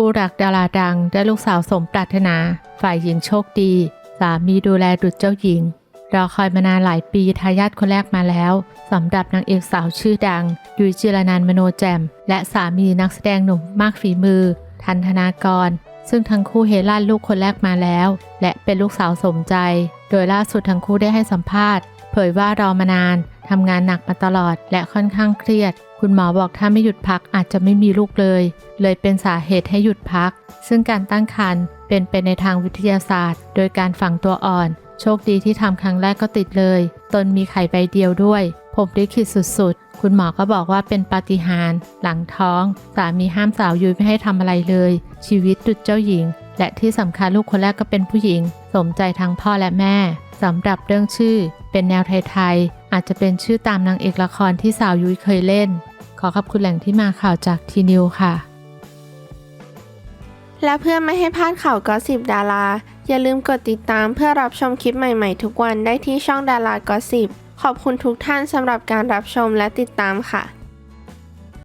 คู่รักดาราดังได้ลูกสาวสมปรารถนา ฝ่ายหญิงโชคดี สามีดูแลดุจเจ้าหญิง รอคอยมานานหลายปีทายาทคนแรกมาแล้วสำหรับนางเอกสาวชื่อดัง ยุ้ยจิรนันมโนแจม และสามีนักแสดงหนุ่มมากฝีมือ ทันธนากร ซึ่งทั้งคู่เฮลั่นลูกคนแรกมาแล้ว และเป็นลูกสาวสมใจ โดยล่าสุดทั้งคู่ได้ให้สัมภาษณ์ เผยว่ารอมานาน ทำงานหนักมาตลอดและค่อนข้างเครียด คุณหมอบอกถ้าไม่หยุดพักอาจจะไม่มีลูกเลย เลยเป็นสาเหตุให้หยุดพัก ซึ่งการตั้งครรภ์เป็นไปในทางวิทยาศาสตร์ โดยการฝังตัวอ่อน โชคดีที่ทำครั้งแรกก็ติดเลย ตนมีไข่ใบเดียวด้วย ผมลิขิตสุดๆ คุณหมอก็บอกว่าเป็นปาฏิหาริย์หลังท้อง สามีห้ามสาวยุ้ยไม่ให้ทำอะไรเลย ชีวิตดุจเจ้าหญิง และที่สำคัญลูกคนแรกก็เป็นผู้หญิง สมใจทั้งพ่อและแม่สำหรับเรื่องชื่อ เป็นแนวไทยๆอาจจะเป็นชื่อตามนางเอกละครที่สาวยุ้ยเคยเล่น ขอขอบคุณแหล่งที่มาข่าวจากทีนิวค่ะ และเพื่อไม่ให้พลาดข่าวกอสิบดารา อย่าลืมกดติดตามเพื่อรับชมคลิปใหม่ๆ ทุกวันได้ที่ช่องดารากอสิบขอบคุณทุกท่านสำหรับการรับชมและติดตามค่ะ